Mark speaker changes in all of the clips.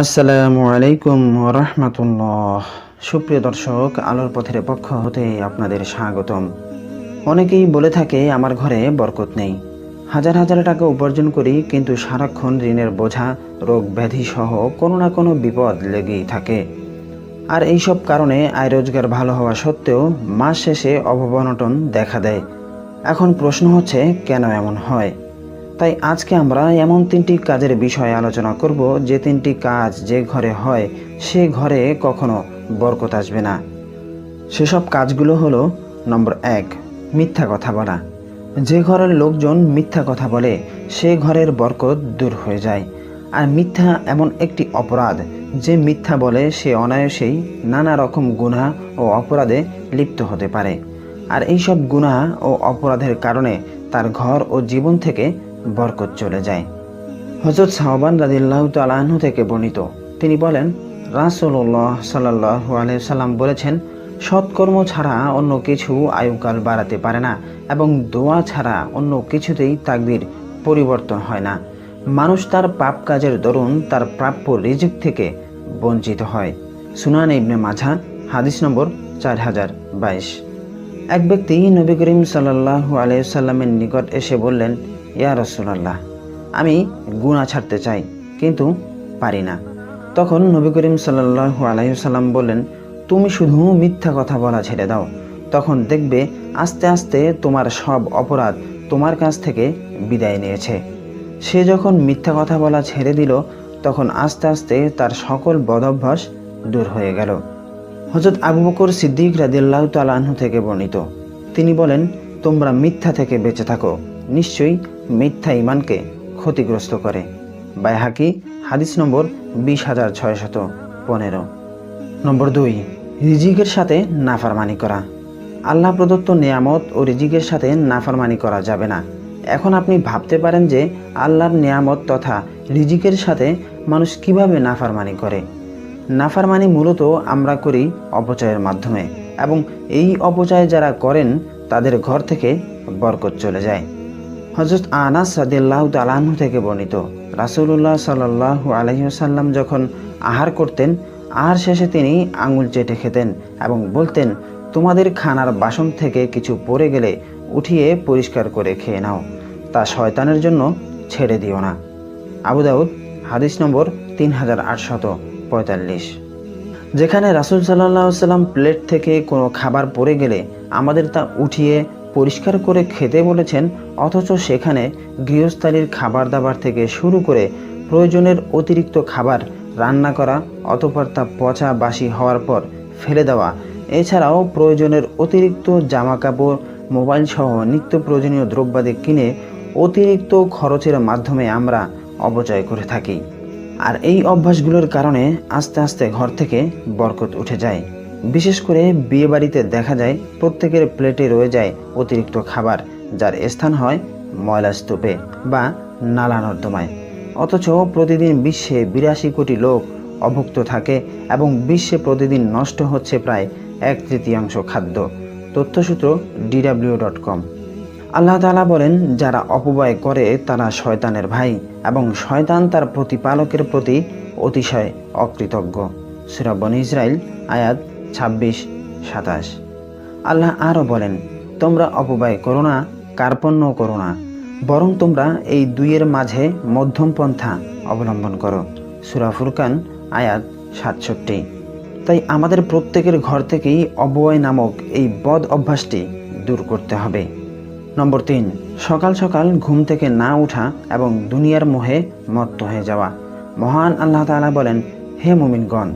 Speaker 1: আসসালামু আলাইকুম রহমতুল্লাহ সুপ্রিয় দর্শক, আলোর পথের পক্ষ হতে আপনাদের স্বাগতম। অনেকেই বলে থাকে, আমার ঘরে বরকত নেই। হাজার হাজার টাকা উপার্জন করি, কিন্তু সারাক্ষণ ঋণের বোঝা, রোগ ব্যাধি সহ কোনো না কোনো বিপদ লেগেই থাকে। আর এইসব কারণে আয় রোজগার ভালো হওয়া সত্ত্বেও মাস শেষে অভাবনটন দেখা দেয়। এখন প্রশ্ন হচ্ছে, কেন এমন হয়? তাই আজকে আমরা এমন তিনটি কাজের বিষয়ে আলোচনা করব যে তিনটি কাজ যে ঘরে হয়, সে ঘরে কখনো বরকত আসবে না। সেসব কাজগুলো হলো, নম্বর এক, মিথ্যা কথা বলা। যে ঘরের লোকজন মিথ্যা কথা বলে, সে ঘরের বরকত দূর হয়ে যায়। আর মিথ্যা এমন একটি অপরাধ, যে মিথ্যা বলে সে অনায়াসেই নানা রকম গুনাহ ও অপরাধে লিপ্ত হতে পারে। আর এইসব গুনাহ ও অপরাধের কারণে তার ঘর ও জীবন থেকে বরকত চলে যায়। হজরত সাহবান রাদিল্লাহ তালাহু থেকে বর্ণিত। তিনি বলেন রাসুল্লাহ সাল্লাহ সাল্লাম বলেছেন, সৎকর্ম ছাড়া অন্য কিছু আয়ুকাল বাড়াতে পারে না এবং দোয়া ছাড়া অন্য কিছুতেই তাকদির পরিবর্তন হয় না। মানুষ তার পাপ কাজের দরুন তার প্রাপ্য রিজিক থেকে বঞ্চিত হয়। সুনান ইবনে মাঝা, হাদিস নম্বর চার হাজার বাইশ। এক ব্যক্তি নবী করিম সাল্লাহু আলাইসাল্লামের নিকট এসে বললেন ইয়া রসুলাল্লাহ, আমি গুণা ছাড়তে চাই, কিন্তু পারি না। তখন নবী করিম সাল্লাহু আলাইসাল্লাম বললেন, তুমি শুধু মিথ্যা কথা বলা ছেড়ে দাও। তখন দেখবে আস্তে আস্তে তোমার সব অপরাধ তোমার কাছ থেকে বিদায় নিয়েছে। সে যখন মিথ্যা কথা বলা ছেড়ে দিল, তখন আস্তে আস্তে তার সকল বদভ্যাস দূর হয়ে গেল। হজরত আবু বকর সিদ্দিক রাদিল্লাহ তালাহু থেকে বর্ণিত। তিনি বলেন, তোমরা মিথ্যা থেকে বেঁচে থাকো। নিশ্চয়ই মিথ্যা ইমানকে ক্ষতিগ্রস্ত করে। বাইহাকি, হাদিস নম্বর বিশ হাজার ছয়শত পনেরো। নম্বর দুই, রিজিকের সাথে নাফারমানি করা। আল্লাহ প্রদত্ত নিয়ামত ও রিজিকের সাথে নাফারমানি করা যাবে না। এখন আপনি ভাবতে পারেন যে আল্লাহর নিয়ামত তথা রিজিকের সাথে মানুষ কীভাবে নাফারমানি করে। নাফারমানি মূলত আমরা করি অপচয়ের মাধ্যমে এবং এই অপচয় যারা করেন, তাদের ঘর থেকে বরকত চলে যায়। হজরত আনাস সাদিল্লাহ তালাহু থেকে বর্ণিত। রাসুল্লাহ সাল্লাহ আলহিসাল্লাম যখন আহার করতেন, আহার শেষে তিনি আঙুল চেটে খেতেন এবং বলতেন, তোমাদের খানার বাসন থেকে কিছু পড়ে গেলে উঠিয়ে পরিষ্কার করে খেয়ে নাও। তা শয়তানের জন্য ছেড়ে দিও না। আবু দাউদ, হাদিস নম্বর তিন হাজার আটশত পঁয়তাল্লিশ। যেখানে রাসুল সাল্লাহ সাল্লাম প্লেট থেকে কোনো খাবার পড়ে গেলে আমাদের তা উঠিয়ে পরিষ্কার করে খেতে বলেছেন, অথচ সেখানে গৃহস্থালির খাবার দাবার থেকে শুরু করে প্রয়োজনের অতিরিক্ত খাবার রান্না করা, অতপর তা পচা বাসি হওয়ার পর ফেলে দেওয়া। এছাড়াও প্রয়োজনের অতিরিক্ত জামা কাপড় মোবাইল সহ নিত্য প্রয়োজনীয় দ্রব্যাদি কিনে অতিরিক্ত খরচের মাধ্যমে আমরা অপচয় করে থাকি। আর এই অভ্যাসগুলোর কারণে আস্তে আস্তে ঘর থেকে বরকত উঠে যায়। বিশেষ করে বিয়েবাড়িতে দেখা যায়, প্রত্যেকের প্লেটে রয়ে যায় অতিরিক্ত খাবার, যার স্থান হয় ময়লা স্তূপে বা নালা নর্দমায় অথচ প্রতিদিন বিশ্বে বিরাশি কোটি লোক অভুক্ত থাকে এবং বিশ্বে প্রতিদিন নষ্ট হচ্ছে প্রায় এক তৃতীয়াংশ খাদ্য। তথ্যসূত্র ডিডাব্লিউ ডট কম আল্লাহ তালা বলেন, যারা অপব্যয় করে তারা শয়তানের ভাই এবং শয়তান তার প্রতিপালকের প্রতি অতিশয় অকৃতজ্ঞ। সুরাবন ইসরায়েল আয়াত ছাব্বিশ, সাতাশ। আল্লাহ আরও বলেন, তোমরা অপব্যয় করো না, কার্পণ্য করো না, বরং তোমরা এই দুইয়ের মাঝে মধ্যম পন্থা অবলম্বন করো। সুরা ফুরকান, আয়াত সাতষট্টি। তাই আমাদের প্রত্যেকের ঘর থেকেই অবয় নামক এই বদ অভ্যাসটি দূর করতে হবে। নম্বর তিন, সকাল সকাল ঘুম থেকে না ওঠা এবং দুনিয়ার মোহে মত্ত হয়ে যাওয়া। মহান আল্লাহ তাআলা বলেন, হে মুমিনগণ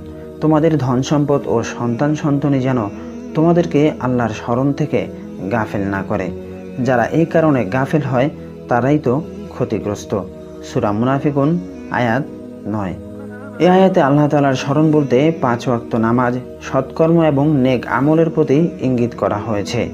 Speaker 1: তোমাদের ধন সম্পদ ও সন্তান সন্তনি যেন তোমাদেরকে আল্লাহর স্মরণ থেকে গাফেল না করে। যারা এই কারণে গাফেল হয়, তারাই তো ক্ষতিগ্রস্ত। সুরা মুনাফিকুন, আয়াত নয়। এ আয়াতে আল্লাহ তালার স্মরণ বলতে পাঁচ ওয়াক্ত নামাজ, সৎকর্ম এবং নেক আমলের প্রতি ইঙ্গিত করা হয়েছে।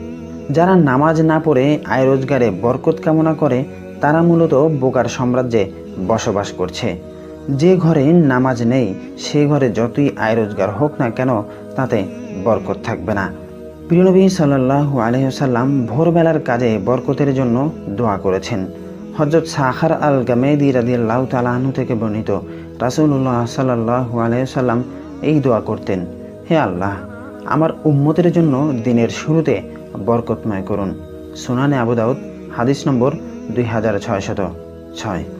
Speaker 1: যারা নামাজ না পড়ে আয় রোজগারে বরকত কামনা করে, তারা মূলত বোকার সাম্রাজ্যে বসবাস করছে। যে ঘরে নামাজ নেই, সে ঘরে যতই আয় রোজগার হোক না কেন, তাতে বরকত থাকবে না। প্রিয়নবী সাল্লাহ আলহ্লাম ভোরবেলার কাজে বরকতের জন্য দোয়া করেছেন। হজরত সাখার আল গামেদি রাদিয়াল্লাহু তালাহনু থেকে বর্ণিত রাসুল্লাহ সাল্লাহ আলাইসাল্লাম এই দোয়া করতেন, হে আল্লাহ, আমার উম্মতের জন্য দিনের শুরুতে বরকতময় করুন। সুনানে আবু দাউদ, হাদিস নম্বর দুই হাজার ছয়শত ছয়।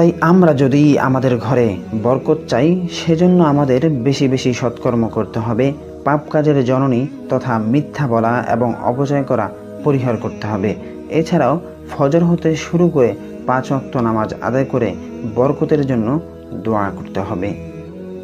Speaker 1: তাই আমরা যদি আমাদের ঘরে বরকত চাই, সেজন্য আমাদের বেশি বেশি সৎকর্ম করতে হবে, পাপ কাজের জননী তথা মিথ্যা বলা এবং অপচয় করা পরিহার করতে হবে। এছাড়াও ফজর হতে শুরু করে পাঁচ অক্ত নামাজ আদায় করে বরকতের জন্য দোয়া করতে হবে।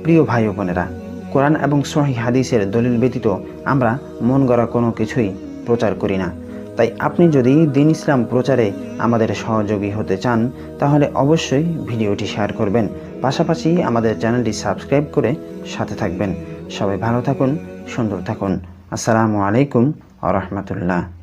Speaker 1: প্রিয় ভাই বোনেরা, কোরআন এবং সহি হাদিসের দলিল ব্যতীত আমরা মন গড়া কোনো কিছুই প্রচার করি না। তাই আপনি যদি দিন ইসলাম প্রচারে আমাদের সহযোগী হতে চান, তাহলে অবশ্যই ভিডিওটি শেয়ার করবেন। পাশাপাশি আমাদের চ্যানেলটি সাবস্ক্রাইব করে সাথে থাকবেন। সবাই ভালো থাকুন, সুন্দর থাকুন। আসসালামু আলাইকুম আ রহমতুল্লাহ।